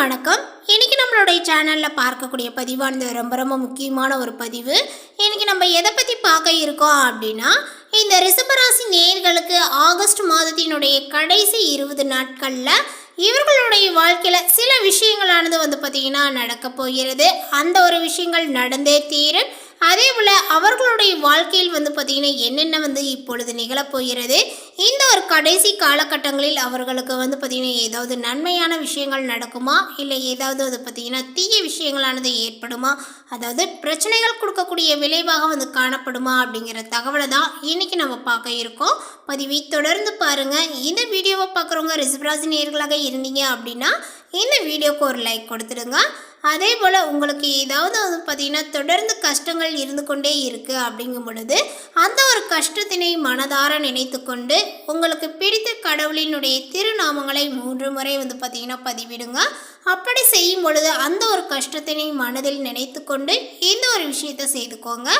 வணக்கம். இன்றைக்கி நம்மளுடைய சேனலில் பார்க்கக்கூடிய பதிவானது ரொம்ப ரொம்ப முக்கியமான ஒரு பதிவு. இன்றைக்கி நம்ம எதை பற்றி பார்க்க இருக்கோம் அப்படின்னா இந்த ரிசபராசி நேர்களுக்கு ஆகஸ்ட் மாதத்தினுடைய கடைசி இருபது நாட்களில் இவர்களுடைய வாழ்க்கையில் சில விஷயங்களானது வந்து பார்த்திங்கன்னா நடக்க போகிறது. அந்த ஒரு விஷயங்கள் நடந்தே தீரும். அதே போல் அவர்களுடைய வாழ்க்கையில் வந்து பார்த்திங்கன்னா என்னென்ன வந்து இப்பொழுது நிகழப்போகிறது? இந்த ஒரு கடைசி காலகட்டங்களில் அவர்களுக்கு வந்து பார்த்திங்கன்னா ஏதாவது நன்மையான விஷயங்கள் நடக்குமா? இல்லை ஏதாவது வந்து பார்த்திங்கன்னா தீய விஷயங்களானது ஏற்படுமா? அதாவது பிரச்சனைகள் கொடுக்கக்கூடிய விளைவாக வந்து காணப்படுமா? அப்படிங்கிற தகவலை தான் இன்றைக்கி நம்ம பார்க்க இருக்கோம். பதிவை தொடர்ந்து பாருங்கள் இந்த வீடியோவை பார்க்குறவங்க ரிசப்ராசி நேர்களாக இருந்தீங்க அப்படின்னா இந்த வீடியோக்கு ஒரு லைக் கொடுத்துடுங்க. அதே போல் உங்களுக்கு ஏதாவது வந்து பார்த்திங்கன்னா தொடர்ந்து கஷ்டங்கள் இருந்து கொண்டே இருக்குது அப்படிங்கும் பொழுது அந்த ஒரு கஷ்டத்தினை மனதார நினைத்து கொண்டு உங்களுக்கு பிடித்த கடவுளினுடைய திருநாமங்களை மூன்று முறை வந்து பார்த்திங்கன்னா பதிவிடுங்க. அப்படி செய்யும் பொழுது அந்த ஒரு கஷ்டத்தினை மனதில் நினைத்து கொண்டு இந்த ஒரு விஷயத்தை செய்துக்கோங்க.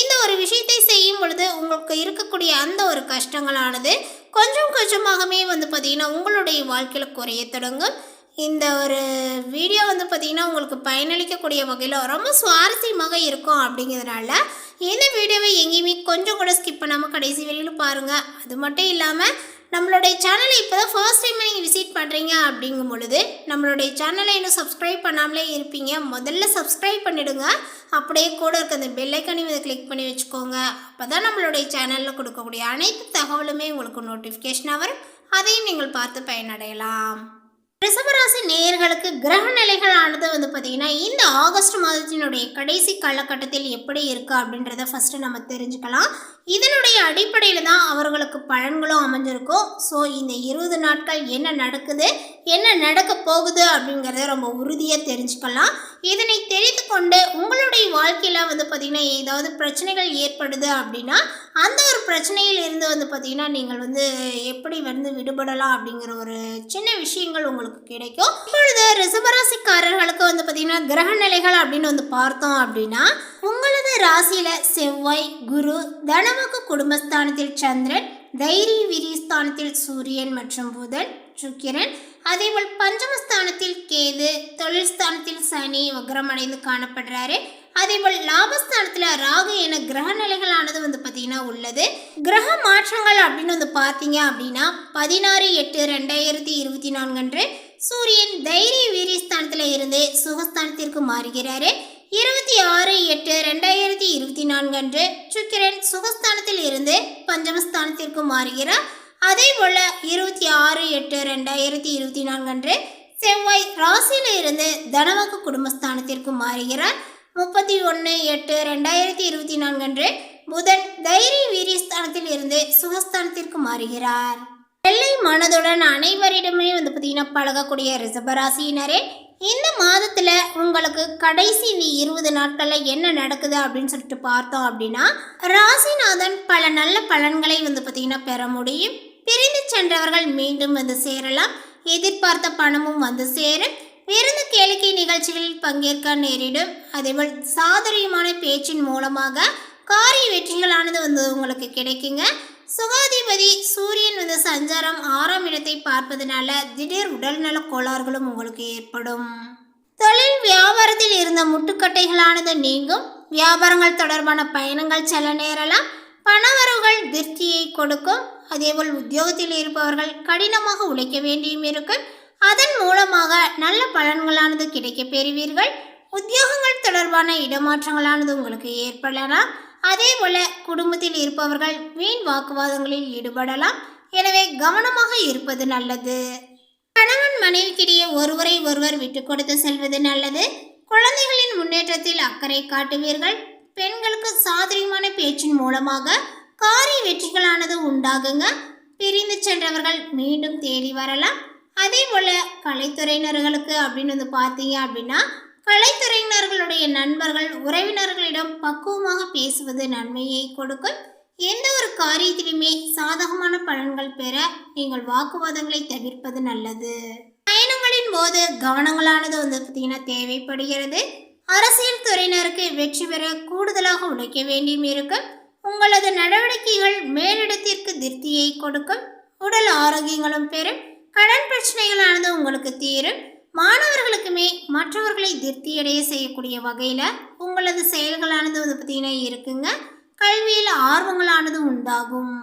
இந்த ஒரு விஷயத்தை செய்யும் பொழுது உங்களுக்கு இருக்கக்கூடிய அந்த ஒரு கஷ்டங்களானது கொஞ்சம் கொஞ்சமாகவே வந்து பார்த்திங்கன்னா உங்களுடைய வாழ்க்கையில் குறைய தொடங்கும். இந்த ஒரு வீடியோ வந்து பார்த்திங்கன்னா உங்களுக்கு பயனளிக்கக்கூடிய வகையில் ரொம்ப சுவாரஸ்யமாக இருக்கும் அப்படிங்கிறதுனால இந்த வீடியோவை எங்கேயுமே கொஞ்சம் கூட ஸ்கிப் பண்ணாமல் கடைசி வரையிலும் பாருங்கள் அது மட்டும் இல்லாமல் நம்மளுடைய சேனலை இப்போ தான் ஃபர்ஸ்ட் டைம் நீங்கள் விசிட் பண்ணுறீங்க அப்படிங்கும் பொழுது நம்மளுடைய சேனலை இன்னும் சப்ஸ்கிரைப் பண்ணாமலே இருப்பீங்க. முதல்ல சப்ஸ்கிரைப் பண்ணிவிடுங்க அப்படியே கூட இருக்க அந்த பெல்லைக்கனையும் இதை கிளிக் பண்ணி வச்சுக்கோங்க. அப்போ தான் நம்மளுடைய சேனலில் கொடுக்கக்கூடிய அனைத்து தகவலுமே உங்களுக்கு நோட்டிஃபிகேஷனாக வரும். அதையும் நீங்கள் பார்த்து பயனடையலாம். ரிசவராசி நேயர்களுக்கு கிரக நிலைகளானது வந்து பார்த்திங்கன்னா இந்த ஆகஸ்ட் மாதத்தினுடைய கடைசி காலகட்டத்தில் எப்படி இருக்குது அப்படின்றத ஃபஸ்ட்டு நம்ம தெரிஞ்சுக்கலாம். இதனுடைய அடிப்படையில் தான் அவர்களுக்கு பலன்களும் அமைஞ்சிருக்கும். ஸோ இந்த இருபது நாட்கள் என்ன நடக்குது? என்ன நடக்க போகுது அப்படிங்கிறத ரொம்ப உறுதியாக தெரிஞ்சுக்கலாம். இதனை தெரிந்து கொண்டு உங்களுடைய வாழ்க்கையில் வந்து பார்த்திங்கன்னா ஏதாவது பிரச்சனைகள் ஏற்படுது அப்படின்னா அந்த ஒரு பிரச்சனையிலிருந்து வந்து பார்த்திங்கன்னா நீங்கள் வந்து எப்படி வந்து விடுபடலாம் அப்படிங்கிற ஒரு சின்ன விஷயங்கள் உங்களுக்கு கிடைக்கும். இப்பொழுது ரிசபராசிக்காரர்களுக்கு வந்து பார்த்திங்கன்னா கிரக நிலைகள் அப்படின்னு வந்து பார்த்தோம் அப்படின்னா உங்களது ராசியில் செவ்வாய் குரு தனமுக்கு குடும்பஸ்தானத்தில் சந்திரன் தைரிய விரிஸ்தானத்தில் சூரியன் மற்றும் புதன் சுக்கிரன் அதேபோல் பஞ்சமஸ்தானத்தில் கேது தொழில் ஸ்தானத்தில் சனி வக்ரமடைந்து காணப்படுறாரு. அதேபோல் லாபஸ்தானத்தில் ராகு என கிரக நிலைகளானது வந்து பார்த்தீங்கன்னா உள்ளது. கிரக மாற்றங்கள் அப்படின்னு வந்து பார்த்தீங்க அப்படின்னா பதினாறு எட்டு ரெண்டாயிரத்தி இருபத்தி நான்கு அன்று சூரியன் தைரிய வீரியஸ்தானத்தில் இருந்து சுகஸ்தானத்திற்கு மாறுகிறாரு. இருபத்தி ஆறு எட்டு ரெண்டாயிரத்தி இருபத்தி நான்கு அன்று சுக்கிரன் சுகஸ்தானத்தில் இருந்து பஞ்சமஸ்தானத்திற்கு மாறுகிறார். அதே போல் இருபத்தி ஆறு எட்டு ரெண்டாயிரத்தி இருபத்தி நான்கு அன்று செவ்வாய் ராசியில் இருந்து தனவாக்கு குடும்பஸ்தானத்திற்கு மாறுகிறார். முப்பத்தி ஒன்று எட்டு ரெண்டாயிரத்தி இருபத்தி நான்கு அன்று புதன் தைரிய வீரியஸ்தானத்தில் இருந்து சுகஸ்தானத்திற்கு மாறுகிறார். வெள்ளை மனதுடன் அனைவரிடமே வந்து பார்த்தீங்கன்னா பழகக்கூடிய ரிசபராசியினரே இந்த மாதத்தில் உங்களுக்கு கடைசி இந்த இருபது நாட்களில் என்ன நடக்குது அப்படின்னு சொல்லிட்டு பார்த்தோம் அப்படின்னா ராசிநாதன் பல நல்ல பலன்களை வந்து பார்த்தீங்கன்னா பெற முடியும். பிரிந்து சென்றவர்கள் மீண்டும் வந்து சேரலாம். எதிர்பார்த்த பணமும் வந்து சேரும். விருந்து கேளிக்கை நிகழ்ச்சிகளில் பங்கேற்க நேரிடும். அதேபோல் சாதுரியமான பேச்சின் மூலமாக காரிய வெற்றிகளானது வந்து உங்களுக்கு கிடைக்குங்க. சுகாதிபதி சூரியன் வந்து சஞ்சாரம் ஆறாம் இடத்தை பார்ப்பதனால திடீர் உடல்நல கோளாறுகளும் உங்களுக்கு ஏற்படும். தொழில் வியாபாரத்தில் இருந்த முட்டுக்கட்டைகளானது நீங்கும். வியாபாரங்கள் தொடர்பான பயணங்கள் செல்ல நேரலாம். பணவரவுகள் திருப்தியை கொடுக்கும். அதேபோல் உத்தியோகத்தில் இருப்பவர்கள் கடினமாக உழைக்க வேண்டியும் இருக்கும். அதன் மூலமாக நல்ல பலன்களானது கிடைக்கப் பெறுவீர்கள். உத்தியோகங்கள் தொடர்பான இடமாற்றங்களானது உங்களுக்கு ஏற்படலாம். அதே போல குடும்பத்தில் இருப்பவர்கள் வீண் வாக்குவாதங்களில் ஈடுபடலாம். எனவே கவனமாக இருப்பது நல்லது. கணவன் மனைவிக்கிடையே ஒருவரை ஒருவர் விட்டு கொடுத்து செல்வது நல்லது. குழந்தைகளின் முன்னேற்றத்தில் அக்கறை காட்டுவீர்கள். பெண்களுக்கு சாதுரியமான பேச்சின் மூலமாக காரிய வெற்றிகளானது உண்டாகுங்க. பிரிந்து சென்றவர்கள் மீண்டும் தேடி வரலாம். அதே போல கலைத்துறையினர்களுக்கு அப்படின்னு வந்து பார்த்தீங்க அப்படின்னா கலைத்துறையினர்களுடைய நண்பர்கள் உறவினர்களிடம் பக்குவமாக பேசுவது நன்மையை கொடுக்கும். எந்த ஒரு காரியத்திலுமே சாதகமான பலன்கள் பெற நீங்கள் வாக்குவாதங்களை தவிர்ப்பது நல்லது. பயணங்களின் போது கவனங்களானது வந்து பார்த்தீங்கன்னா தேவைப்படுகிறது. அரசியல் துறையினருக்கு வெற்றி பெற கூடுதலாக உழைக்க வேண்டியும் இருக்கும் உங்களது நடவடிக்கைகள் மேலிடத்திற்கு திருப்தியை கொடுக்கும். உடல் ஆரோக்கியங்களும் பெறும். கடன் பிரச்சனைகளானது உங்களுக்கு தீரும். மாணவர்களுக்குமே மற்றவர்களை திருப்தியடைய செய்யக்கூடிய வகையில் உங்களது செயல்களானது வந்து பார்த்தீங்கன்னா இருக்குங்க. கல்வியில் ஆர்வங்களானது உண்டாகும்.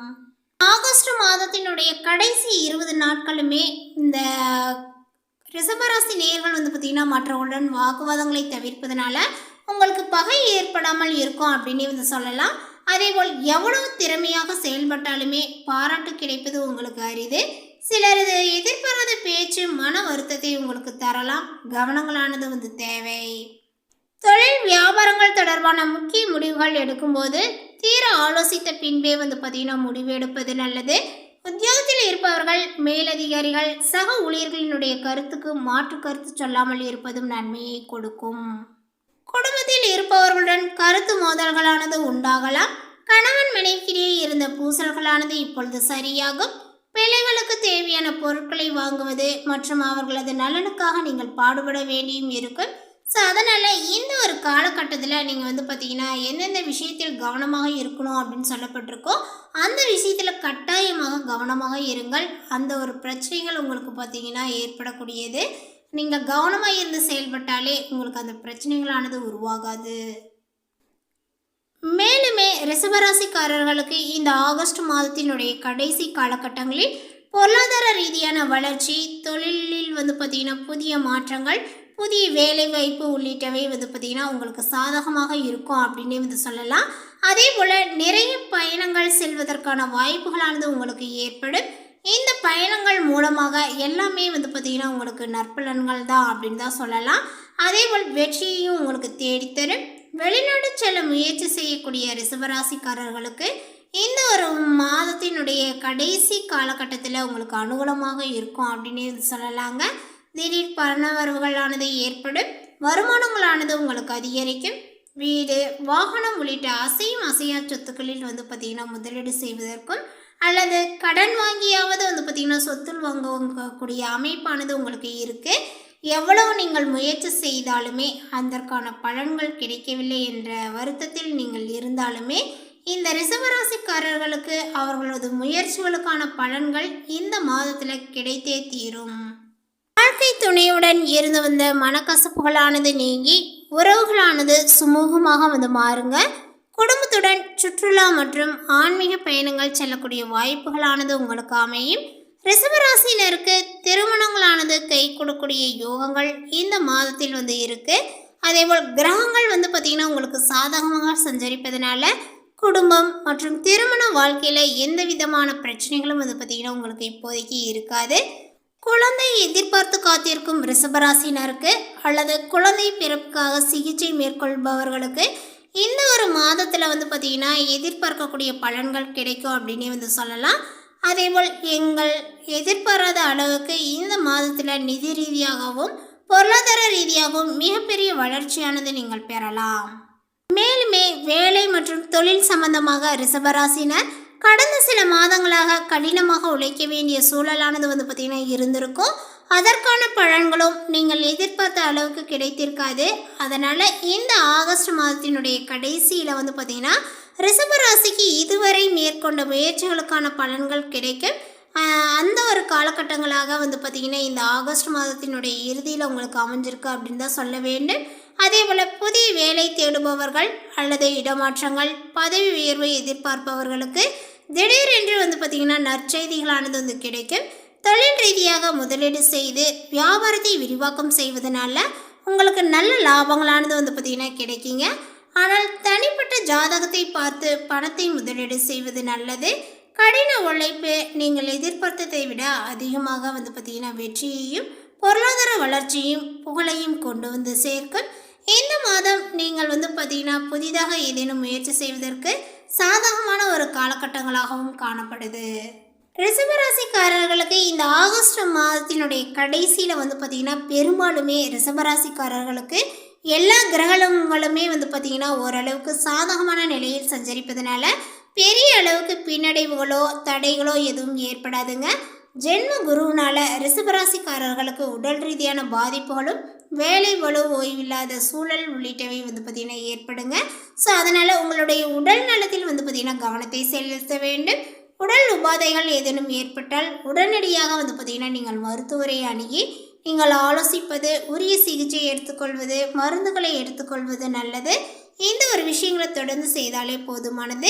ஆகஸ்ட் மாதத்தினுடைய கடைசி இருபது நாட்களுமே இந்த ரிசபராசி நேர்கள் வந்து பார்த்திங்கன்னா மற்றவர்களுடன் வாக்குவாதங்களை தவிர்ப்பதனால உங்களுக்கு பகை ஏற்படாமல் இருக்கும் அப்படின்னு வந்து சொல்லலாம். அதேபோல் எவ்வளவு திறமையாக செயல்பட்டாலுமே பாராட்டு கிடைப்பது உங்களுக்கு அரிது. சிலரது எதிர்பாராத பேச்சு மன வருத்தத்தை உங்களுக்கு தரலாம். கவனங்களானது வந்து தேவை. தொழில் வியாபாரங்கள் தொடர்பான முக்கிய முடிவுகள் எடுக்கும்போது தீர ஆலோசித்த பின்பே வந்து பார்த்திங்கன்னா முடிவு எடுப்பது நல்லது. உத்தியோகத்தில் இருப்பவர்கள் மேலதிகாரிகள் சக ஊழியர்களினுடைய கருத்துக்கு மாற்று கருத்து சொல்லாமல் இருப்பதும் நன்மையை கொடுக்கும். குடும்பத்தில் இருப்பவர்களுடன் கருத்து மோதல்களானது உண்டாகலாம். கணவன் மனைவிக்கிடையே இருந்த பூசல்களானது இப்பொழுது சரியாகும். பிள்ளைகளுக்கு தேவையான பொருட்களை வாங்குவது மற்றும் அவர்களது நலனுக்காக நீங்கள் பாடுபட வேண்டியும் இருக்கும். ஸோ அதனால் இந்த ஒரு காலகட்டத்தில் நீங்கள் வந்து பார்த்தீங்கன்னா எந்தெந்த விஷயத்தில் கவனமாக இருக்கணும் அப்படின்னு சொல்லப்பட்டிருக்கோ அந்த விஷயத்தில் கட்டாயமாக கவனமாக இருங்கள். அந்த ஒரு பிரச்சனைகள் உங்களுக்கு பார்த்தீங்கன்னா ஏற்படக்கூடியது. நீங்கள் கவனமாக இருந்து செயல்பட்டாலே உங்களுக்கு அந்த பிரச்சனைகளானது உருவாகாது. மேலுமே ரிசவராசிக்காரர்களுக்கு இந்த ஆகஸ்ட் மாதத்தினுடைய கடைசி காலகட்டங்களில் பொருளாதார ரீதியான வளர்ச்சி தொழிலில் வந்து பார்த்திங்கன்னா புதிய மாற்றங்கள் புதிய வேலை வாய்ப்பு உள்ளிட்டவை வந்து பார்த்திங்கன்னா உங்களுக்கு சாதகமாக இருக்கும் அப்படின்னே வந்து சொல்லலாம். அதே போல் நிறைய பயணங்கள் செல்வதற்கான வாய்ப்புகளானது உங்களுக்கு ஏற்படும். இந்த பயணங்கள் மூலமாக எல்லாமே வந்து பார்த்திங்கன்னா உங்களுக்கு நற்பலன்கள் தான் அப்படின்னு தான் சொல்லலாம். அதே போல் வெற்றியையும் உங்களுக்கு தேடித்தரும். வெளிநாடு செல்ல முயற்சி செய்யக்கூடிய ரிசவராசிக்காரர்களுக்கு இந்த ஒரு மாதத்தினுடைய கடைசி காலகட்டத்தில் உங்களுக்கு அனுகூலமாக இருக்கும் அப்படின்னு சொல்லலாங்க. திடீர் பணவரவுகளானது ஏற்படும் வருமானங்களானது உங்களுக்கு அதிகரிக்கும். வீடு வாகனம் உள்ளிட்ட அசையும் அசையா சொத்துக்களில் வந்து பார்த்திங்கன்னா முதலீடு செய்வதற்கும் அல்லது கடன் வாங்கியாவது வந்து பார்த்திங்கன்னா சொத்துள் வாங்கக்கூடிய அமைப்பானது உங்களுக்கு இருக்குது எவ்வளவு நீங்கள் முயற்சி செய்தாலுமே அதற்கான பலன்கள் கிடைக்கவில்லை என்ற வருத்தத்தில் நீங்கள் இருந்தாலுமே இந்த ரிசவராசிக்காரர்களுக்கு அவர்களது முயற்சிகளுக்கான பலன்கள் இந்த மாதத்தில் கிடைத்தே தீரும். வாழ்க்கை துணையுடன் இருந்து வந்த மனக்கசப்புகளானது நீங்கி உறவுகளானது சுமூகமாக வந்து மாறுங்க. குடும்பத்துடன் சுற்றுலா மற்றும் ஆன்மீக பயணங்கள் செல்லக்கூடிய வாய்ப்புகளானது உங்களுக்கு அமையும். ரிசவராசினருக்கு திருமணங்களானது கை கொடுக்கக்கூடிய யோகங்கள் இந்த மாதத்தில் வந்து இருக்கு. அதேபோல் கிரகங்கள் வந்து பார்த்திங்கன்னா உங்களுக்கு சாதகமாக சஞ்சரிப்பதனால குடும்பம் மற்றும் திருமண வாழ்க்கையில் எந்த விதமான பிரச்சனைகளும் வந்து பார்த்திங்கன்னா உங்களுக்கு இப்போதைக்கு இருக்காது. குழந்தை எதிர்பார்த்து காத்திருக்கும் ரிஷபராசினருக்கு அல்லது குழந்தை பிறப்புக்காக சிகிச்சை மேற்கொள்பவர்களுக்கு இந்த ஒரு மாதத்தில் வந்து பார்த்திங்கன்னா எதிர்பார்க்கக்கூடிய பலன்கள் கிடைக்கும் அப்படின்னே வந்து சொல்லலாம். அதேபோல் எங்கள் எதிர்பாராத அளவுக்கு இந்த மாதத்தில் நிதி ரீதியாகவும் பொருளாதார ரீதியாகவும் மிகப்பெரிய வளர்ச்சியானது நீங்கள் பெறலாம். மேலுமே வேலை மற்றும் தொழில் சம்பந்தமாக ரிஷபராசினர் கடந்த சில மாதங்களாக கடினமாக உழைக்க வேண்டிய சூழலானது வந்து பார்த்திங்கன்னா இருந்திருக்கும். அதற்கான பலன்களும் நீங்கள் எதிர்பார்த்த அளவுக்கு கிடைத்திருக்காது. அதனால் இந்த ஆகஸ்ட் மாதத்தினுடைய கடைசியில் வந்து பார்த்திங்கன்னா ரிஷபராசிக்கு இதுவரை மேற்கொண்ட முயற்சிகளுக்கான பலன்கள் கிடைக்கும். அந்த ஒரு காலகட்டங்களாக வந்து பார்த்திங்கன்னா இந்த ஆகஸ்ட் மாதத்தினுடைய இறுதியில் உங்களுக்கு அமைஞ்சிருக்கு அப்படின்னு தான் சொல்ல வேண்டும். அதே போல் புதிய வேலை தேடுபவர்கள் அல்லது இடமாற்றங்கள் பதவி உயர்வை எதிர்பார்ப்பவர்களுக்கு திடீரென்று வந்து பார்த்திங்கன்னா நற்செய்திகளானது வந்து கிடைக்கும். தொழில் ரீதியாக முதலீடு செய்து வியாபாரத்தை விரிவாக்கம் செய்வதனால உங்களுக்கு நல்ல லாபங்களானது வந்து பார்த்திங்கன்னா கிடைக்குங்க. ஆனால் தனிப்பட்ட ஜாதகத்தை பார்த்து பணத்தை முதலீடு செய்வது நல்லது. கடின உழைப்பு நீங்கள் எதிர்பார்த்ததை விட அதிகமாக வந்து பார்த்திங்கன்னா வெற்றியையும் பொருளாதார வளர்ச்சியும் புகழையும் கொண்டு வந்து சேர்க்கும். இந்த மாதம் நீங்கள் வந்து பார்த்தீங்கன்னா புதிதாக ஏதேனும் முயற்சி செய்வதற்கு சாதகமான ஒரு காலகட்டங்களாகவும் காணப்படுது. ரிசபராசிக்காரர்களுக்கு இந்த ஆகஸ்ட் மாதத்தினுடைய கடைசியில் வந்து பார்த்திங்கன்னா பெரும்பாலுமே ரிசபராசிக்காரர்களுக்கு எல்லா கிரகங்களுமே வந்து பார்த்திங்கன்னா ஓரளவுக்கு சாதகமான நிலையில் சஞ்சரிப்பதனால பெரிய அளவுக்கு பின்னடைவுகளோ தடைகளோ எதுவும் ஏற்படாதுங்க. ஜென்ம குருவினால ரிசபராசிக்காரர்களுக்கு உடல் ரீதியான பாதிப்புகளும் வேலை வலு ஓய்வில்லாத சூழல் உள்ளிட்டவை வந்து பார்த்திங்கன்னா ஏற்படுங்க. ஸோ அதனால் உங்களுடைய உடல் நலத்தில் வந்து பார்த்திங்கன்னா கவனத்தை செலுத்த வேண்டும். உடல் உபாதைகள் ஏதேனும் ஏற்பட்டால் உடனடியாக வந்து பார்த்திங்கன்னா நீங்கள் மருத்துவரை அணுகி நீங்கள் ஆலோசிப்பது உரிய சிகிச்சை எடுத்துக்கொள்வது மருந்துகளை எடுத்துக்கொள்வது நல்லது. இந்த ஒரு விஷயங்களை தொடர்ந்து செய்தாலே போதுமானது.